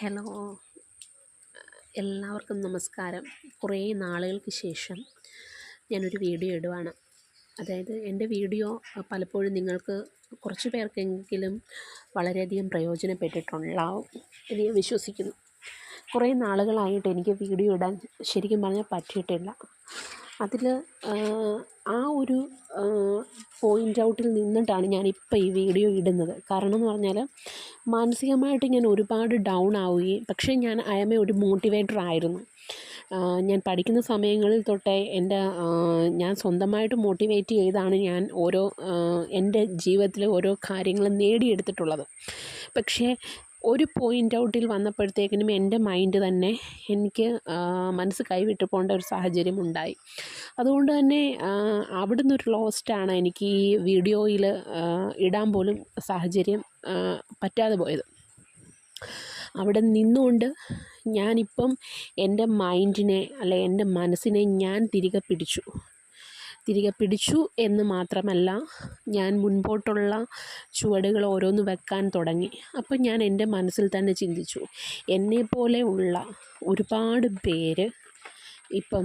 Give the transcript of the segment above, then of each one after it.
Hello. എല്ലാവർക്കും നമസ്കാരം. കുറേ നാളുകൾക്ക് ശേഷം ഞാനൊരു വീഡിയോ ഇടുവാണ്. അതായത് എന്റെ വീഡിയോ പലപ്പോഴും നിങ്ങൾക്ക് കുറച്ച് പേർക്കെങ്കിലും വളരെയധികം പ്രയോജനപ്പെട്ടിട്ടുണ്ടാവും എന്ന് ഞാൻ വിശ്വസിക്കുന്നു. കുറേ നാളുകളായിട്ട് എനിക്ക് വീഡിയോ ഇടാൻ ശരിക്കും പറഞ്ഞാൽ പറ്റിയിട്ടില്ല. അതിൽ ആ ഒരു പോയിന്റ് ഔട്ടിൽ നിന്നിട്ടാണ് ഞാനിപ്പോൾ ഈ വീഡിയോ ഇടുന്നത്. കാരണം എന്ന് പറഞ്ഞാൽ മാനസികമായിട്ട് ഞാൻ ഒരുപാട് ഡൗൺ ആവുകയും പക്ഷേ ഞാൻ അയമേ ഒരു മോട്ടിവേറ്റർ ആയിരുന്നു. ഞാൻ പഠിക്കുന്ന സമയങ്ങളിൽ തൊട്ടേ എന്റെ ഞാൻ സ്വന്തമായിട്ട് മോട്ടിവേറ്റ് ചെയ്താണ് ഞാൻ ഓരോ എന്റെ ജീവിതത്തിലെ ഓരോ കാര്യങ്ങളും നേടിയെടുത്തിട്ടുള്ളത്. പക്ഷേ ഒരു പോയിന്റ് ഔട്ടിൽ വന്നപ്പോഴത്തേക്കിനും എന്റെ മൈൻഡ് തന്നെ എനിക്ക് മനസ്സ് കൈവിട്ട് പോകേണ്ട ഒരു സാഹചര്യം ഉണ്ടായി. അതുകൊണ്ട് തന്നെ അവിടുന്ന് ഒരു ലോസ്റ്റാണ് എനിക്ക് ഈ വീഡിയോയിൽ ഇടാൻ പോലും സാഹചര്യം പറ്റാതെ പോയത്. അവിടെ നിന്നുകൊണ്ട് ഞാനിപ്പം എന്റെ മൈൻഡിനെ അല്ലെ എന്റെ മനസ്സിനെ ഞാൻ തിരികെ പിടിച്ചു. തിരികെ പിടിച്ചു എന്ന് മാത്രമല്ല ഞാൻ മുൻപോട്ടുള്ള ചുവടുകൾ ഓരോന്ന് വെക്കാൻ തുടങ്ങി. അപ്പം ഞാൻ എന്റെ മനസ്സിൽ തന്നെ ചിന്തിച്ചു എന്നെപ്പോലെ ഉള്ള ഒരുപാട് പേര് ഇപ്പം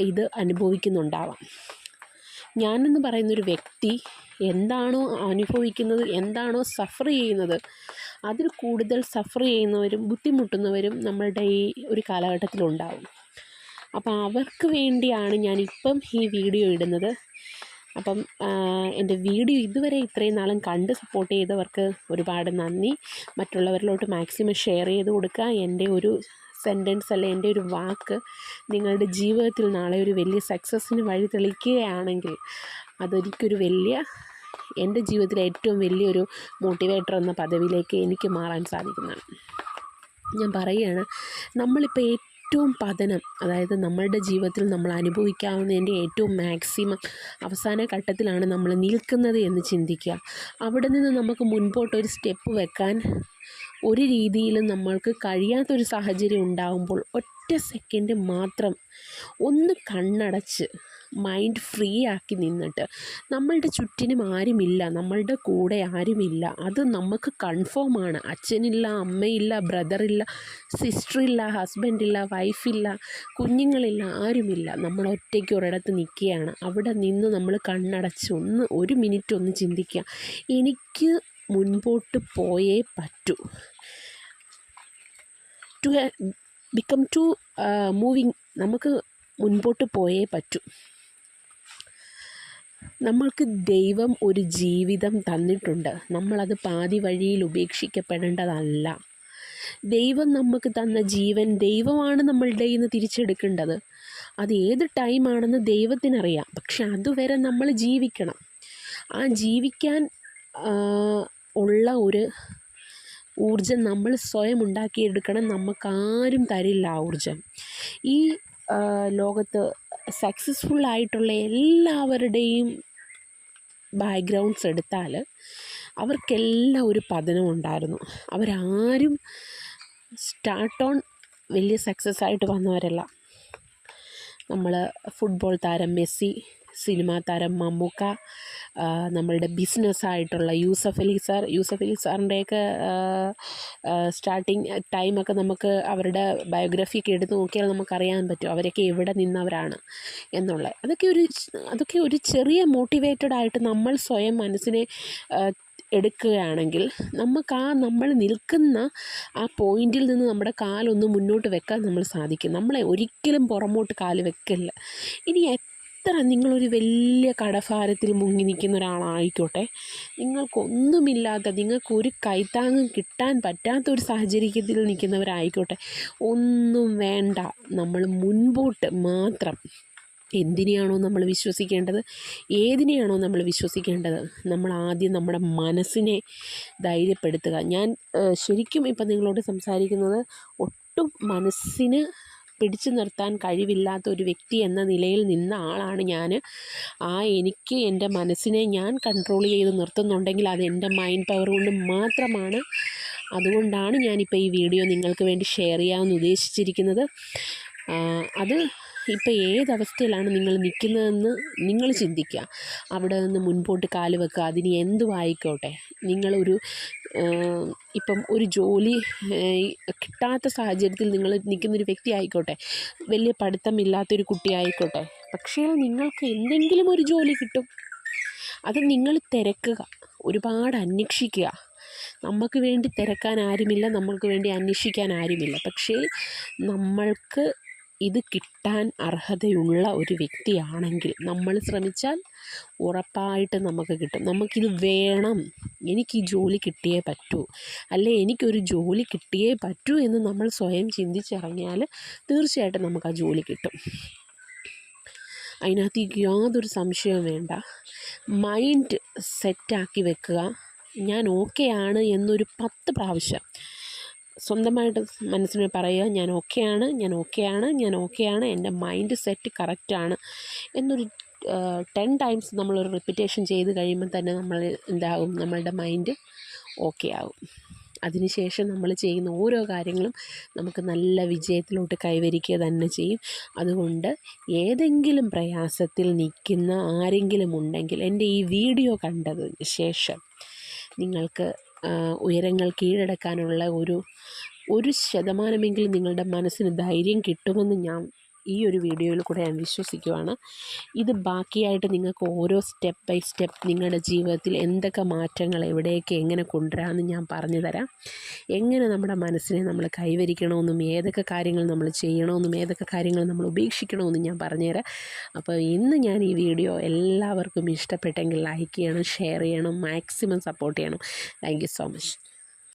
ഇത് അനുഭവിക്കുന്നുണ്ടാവാം. ഞാനെന്ന് പറയുന്നൊരു വ്യക്തി എന്താണോ അനുഭവിക്കുന്നത് എന്താണോ സഫർ ചെയ്യുന്നത് അതിൽ കൂടുതൽ സഫർ ചെയ്യുന്നവരും ബുദ്ധിമുട്ടുന്നവരും നമ്മളുടെ ഈ ഒരു കാലഘട്ടത്തിലുണ്ടാവും. അപ്പോൾ അവർക്ക് വേണ്ടിയാണ് ഞാനിപ്പം ഈ വീഡിയോ ഇടുന്നത്. അപ്പം എന്റെ വീഡിയോ ഇതുവരെ ഇത്രയും നാളും കണ്ട് സപ്പോർട്ട് ചെയ്തവർക്ക് ഒരുപാട് നന്ദി. മറ്റുള്ളവരിലോട്ട് മാക്സിമം ഷെയർ ചെയ്ത് കൊടുക്കുക. എന്റെ ഒരു സെന്റൻസ് അല്ലെ എന്റെ ഒരു വാക്ക് നിങ്ങളുടെ ജീവിതത്തിൽ നാളെ ഒരു വലിയ സക്സസ്സിന് വഴി തെളിക്കുകയാണെങ്കിൽ അതൊരിക്കൊരു വലിയ എന്റെ ജീവിതത്തിലെ ഏറ്റവും വലിയൊരു മോട്ടിവേറ്റർ എന്ന പദവിയിലേക്ക് എനിക്ക് മാറാൻ സാധിക്കുന്നതാണ്. ഞാൻ പറയുകയാണ് നമ്മളിപ്പോൾ ഏറ്റവും പതനം അതായത് നമ്മളുടെ ജീവിതത്തിൽ നമ്മൾ അനുഭവിക്കാവുന്നതിന്റെ ഏറ്റവും മാക്സിമം അവസാന ഘട്ടത്തിലാണ് നമ്മൾ നിൽക്കുന്നത് എന്ന് ചിന്തിക്കുക. അവിടെ നിന്ന് നമുക്ക് മുൻപോട്ടൊരു സ്റ്റെപ്പ് വെക്കാൻ ഒരു രീതിയിലും നമ്മൾക്ക് കഴിയാത്തൊരു സാഹചര്യം ഉണ്ടാകുമ്പോൾ ഒറ്റ സെക്കൻഡ് മാത്രം ഒന്ന് കണ്ണടച്ച് മൈൻഡ് ഫ്രീ ആക്കി നിന്നിട്ട് നമ്മളുടെ ചുറ്റിനും ആരുമില്ല നമ്മളുടെ കൂടെ ആരുമില്ല. അത് നമുക്ക് കൺഫേം ആണ്. അച്ഛനില്ല അമ്മയില്ല ബ്രദറില്ല സിസ്റ്ററില്ല ഹസ്ബൻഡില്ല വൈഫില്ല കുഞ്ഞുങ്ങളില്ല ആരുമില്ല. നമ്മൾ ഒറ്റയ്ക്ക് ഒരിടത്ത് നിൽക്കുകയാണ്. അവിടെ നിന്ന് നമ്മൾ കണ്ണടച്ച് ഒന്ന് ഒരു മിനിറ്റ് ഒന്ന് ചിന്തിക്കുക. എനിക്ക് മുൻപോട്ട് പോയേ പറ്റൂ. ടു ബിക്കം ടു മൂവിങ് നമുക്ക് മുൻപോട്ട് പോയേ പറ്റൂ. നമ്മൾക്ക് ദൈവം ഒരു ജീവിതം തന്നിട്ടുണ്ട്. നമ്മളത് പാതി വഴിയിൽ ഉപേക്ഷിക്കപ്പെടേണ്ടതല്ല. ദൈവം നമുക്ക് തന്ന ജീവൻ ദൈവമാണ് നമ്മളുടെ നിന്ന് തിരിച്ചെടുക്കേണ്ടത്. അത് ഏത് ടൈമാണെന്ന് ദൈവത്തിനറിയാം. പക്ഷെ അതുവരെ നമ്മൾ ജീവിക്കണം. ആ ജീവിക്കാൻ ഉള്ള ഒരു ഊർജം നമ്മൾ സ്വയം ഉണ്ടാക്കിയെടുക്കണം. നമുക്കാരും തരില്ല ആ ഊർജം ഈ ലോകത്ത് സക്സസ്ഫുൾ ആയിട്ടുള്ള എല്ലാവരുടെയും ബാക്ക്ഗ്രൗണ്ട്സ് എടുത്താൽ അവർക്കെല്ലാം ഒരു പതനം ഉണ്ടായിരുന്നു. അവരാരും സ്റ്റാർട്ട് ഓൺ വലിയ സക്സസ് ആയിട്ട് വന്നവരല്ല. നമ്മൾ ഫുട്ബോൾ താരം മെസ്സി സിനിമാ താരം മമ്മൂക്ക നമ്മളുടെ ബിസിനസ്സായിട്ടുള്ള യൂസഫ് അലി സാർ. യൂസഫ് അലി സാറിന്റെയൊക്കെ സ്റ്റാർട്ടിങ് ടൈമൊക്കെ നമുക്ക് അവരുടെ ബയോഗ്രഫിയൊക്കെ എടുത്ത് നോക്കിയാൽ നമുക്കറിയാൻ പറ്റും അവരൊക്കെ എവിടെ നിന്നവരാണ് എന്നുള്ളത്. അതൊക്കെ ഒരു അതൊക്കെ ഒരു ചെറിയ മോട്ടിവേറ്റഡ് ആയിട്ട് നമ്മൾ സ്വയം മനസ്സിനെ എടുക്കുകയാണെങ്കിൽ നമുക്ക് ആ നമ്മൾ നിൽക്കുന്ന ആ പോയിന്റിൽ നിന്ന് നമ്മുടെ കാലൊന്ന് മുന്നോട്ട് വെക്കാൻ നമ്മൾ സാധിക്കും. നമ്മളെ ഒരിക്കലും പുറമോട്ട് കാൽ വെക്കില്ല. ഇനി എത്ര നിങ്ങളൊരു വലിയ കടഭാരത്തിൽ മുങ്ങി നിൽക്കുന്ന ഒരാളായിക്കോട്ടെ നിങ്ങൾക്കൊന്നുമില്ലാത്ത നിങ്ങൾക്ക് ഒരു കൈത്താങ്ങും കിട്ടാൻ പറ്റാത്ത ഒരു സാഹചര്യത്തിൽ നിൽക്കുന്നവരായിക്കോട്ടെ. ഒന്നും വേണ്ട. നമ്മൾ മുൻപോട്ട് മാത്രം. എന്തിനെയാണോ നമ്മൾ വിശ്വസിക്കേണ്ടത്? ഏതിനെയാണോ നമ്മൾ വിശ്വസിക്കേണ്ടത്? നമ്മൾ ആദ്യം നമ്മുടെ മനസ്സിനെ ധൈര്യപ്പെടുത്തുക. ഞാൻ ശരിക്കും ഇപ്പം നിങ്ങളോട് സംസാരിക്കുന്നത് ഒട്ടും മനസ്സിന് പിടിച്ചു നിർത്താൻ കഴിവില്ലാത്ത ഒരു വ്യക്തി എന്ന നിലയിൽ നിന്ന ആളാണ് ഞാൻ ആ എനിക്ക് എന്റെ മനസ്സിനെ ഞാൻ കൺട്രോൾ ചെയ്ത് നിർത്തുന്നുണ്ടെങ്കിൽ അത് എന്റെ മൈൻഡ് പവർ കൊണ്ട് മാത്രമാണ്. അതുകൊണ്ടാണ് ഞാനിപ്പോൾ ഈ വീഡിയോ നിങ്ങൾക്ക് വേണ്ടി ഷെയർ ചെയ്യാമെന്ന് ഉദ്ദേശിച്ചിരിക്കുന്നത്. അത് ഇപ്പോൾ ഏതവസ്ഥയിലാണ് നിങ്ങൾ നിൽക്കുന്നതെന്ന് നിങ്ങൾ ചിന്തിക്കുക. അവിടെ നിന്ന് മുൻപോട്ട് കാൽ വെക്കുക. അതിന് എന്തും ആയിക്കോട്ടെ നിങ്ങളൊരു ഇപ്പം ഒരു ജോലി കിട്ടാത്ത സാഹചര്യത്തിൽ നിങ്ങൾ നിൽക്കുന്നൊരു വ്യക്തി ആയിക്കോട്ടെ വലിയ പഠിത്തമില്ലാത്തൊരു കുട്ടി ആയിക്കോട്ടെ പക്ഷേ നിങ്ങൾക്ക് എന്തെങ്കിലും ഒരു ജോലി കിട്ടും. അത് നിങ്ങൾ തിരക്കുക. ഒരുപാട് അന്വേഷിക്കുക. നമുക്ക് വേണ്ടി തിരക്കാൻ ആരുമില്ല നമ്മൾക്ക് വേണ്ടി അന്വേഷിക്കാൻ ആരുമില്ല. പക്ഷേ നമ്മൾക്ക് ഇത് കിട്ടാൻ അർഹതയുള്ള ഒരു വ്യക്തിയാണെങ്കിൽ നമ്മൾ ശ്രമിച്ചാൽ ഉറപ്പായിട്ട് നമുക്ക് കിട്ടും. നമുക്കിത് വേണം. എനിക്ക് ഈ ജോലി കിട്ടിയേ പറ്റൂ. അല്ലെ എനിക്കൊരു ജോലി കിട്ടിയേ പറ്റൂ എന്ന് നമ്മൾ സ്വയം ചിന്തിച്ചിറങ്ങിയാൽ തീർച്ചയായിട്ടും നമുക്ക് ആ ജോലി കിട്ടും. അതിനകത്ത് യാതൊരു സംശയവും വേണ്ട. മൈൻഡ് സെറ്റാക്കി വെക്കുക. ഞാൻ ഓക്കെ ആണ് എന്നൊരു പത്ത് പ്രാവശ്യം. സ്വന്തമായിട്ട് മനസ്സിന് പറയുക ഞാൻ ഓക്കെയാണ് ഞാൻ ഓക്കെയാണ് ഞാൻ ഓക്കെയാണ് എന്റെ മൈൻഡ് സെറ്റ് കറക്റ്റാണ് എന്നൊരു ടെൻ ടൈംസ് നമ്മളൊരു റിപ്പിറ്റേഷൻ ചെയ്ത് കഴിയുമ്പോൾ തന്നെ നമ്മൾ എന്താകും നമ്മളുടെ മൈൻഡ് ഓക്കെ ആകും അതിനുശേഷം നമ്മൾ ചെയ്യുന്ന ഓരോ കാര്യങ്ങളും നമുക്ക് നല്ല വിജയത്തിലോട്ട് കൈവരിക്കുക തന്നെ ചെയ്യും. അതുകൊണ്ട് ഏതെങ്കിലും പ്രയാസത്തിൽ നിൽക്കുന്ന ആരെങ്കിലും ഉണ്ടെങ്കിൽ എന്റെ ഈ വീഡിയോ കണ്ടതിന് ശേഷം നിങ്ങൾക്ക് ഉയരങ്ങൾ കീഴടക്കാനുള്ള ഒരു ഒരു ശതമാനമെങ്കിലും നിങ്ങളുടെ മനസ്സിന് ധൈര്യം കിട്ടുമെന്ന് ഞാൻ ഈ ഒരു വീഡിയോയിൽ കൂടെ ഞാൻ വിശ്വസിക്കുവാണ്. ഇത് ബാക്കിയായിട്ട് നിങ്ങൾക്ക് ഓരോ സ്റ്റെപ്പ് ബൈ സ്റ്റെപ്പ് നിങ്ങളുടെ ജീവിതത്തിൽ എന്തൊക്കെ മാറ്റങ്ങൾ എവിടെയൊക്കെ എങ്ങനെ കൊണ്ടുവരാമെന്ന് ഞാൻ പറഞ്ഞു തരാം. എങ്ങനെ നമ്മുടെ മനസ്സിനെ നമ്മൾ കൈവരിക്കണമെന്നും ഏതൊക്കെ കാര്യങ്ങൾ നമ്മൾ ചെയ്യണമെന്നും ഏതൊക്കെ കാര്യങ്ങൾ നമ്മൾ ഉപേക്ഷിക്കണമെന്നും ഞാൻ പറഞ്ഞുതരാം അപ്പോൾ ഇന്ന് ഞാൻ ഈ വീഡിയോ എല്ലാവർക്കും ഇഷ്ടപ്പെട്ടെങ്കിൽ ലൈക്ക് ചെയ്യണം ഷെയർ ചെയ്യണം മാക്സിമം സപ്പോർട്ട് ചെയ്യണം. Thank so much